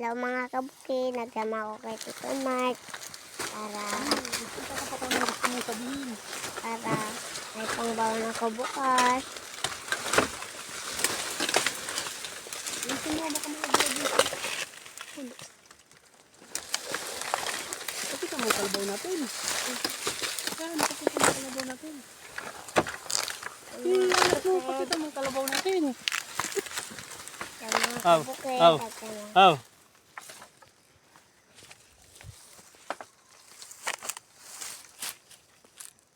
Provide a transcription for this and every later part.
Hello mga kabuki, nagsama ako kay Tito Mark para, ka para may pangbaon ako bukas. Baby. Pakita mo yung kalabaw natin. Yan, pakita mo kalabaw natin. Eh, anak mo, pakita mo kalabaw natin. Aw, kabuki, aw. nagsama Oh.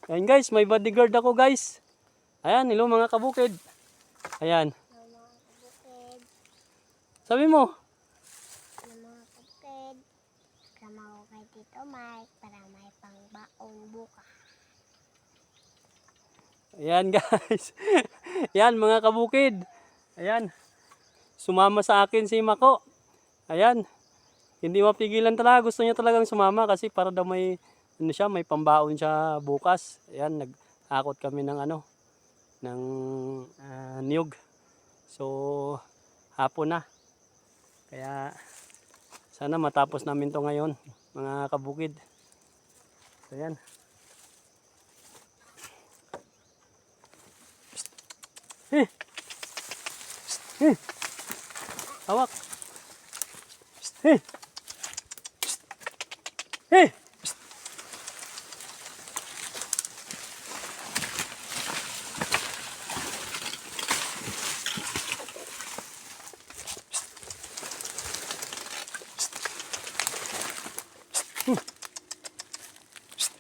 Ayan guys, may bodyguard ako guys. Ayan, hello mga kabukid. Ayan, sabi mo. Nagsama ako kay Tito Mark para may pangbaon bukas. Ayan guys. Ayan mga kabukid. Ayan. Sumama sa akin si Mako. Ayan. Hindi mapigilan talaga. Gusto niya talagang sumama kasi para daw may ano siya, may pambaon siya bukas. Ayan, nag-akot kami ng ano, ng ah, niyog. So, hapon na. Kaya, sana matapos namin to ngayon, mga kabukid. So, ayan. Eh. Psst. Eh. Hawak. Psst. Eh. Psst. Eh.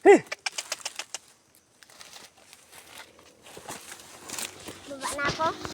Eh. Baba na ako?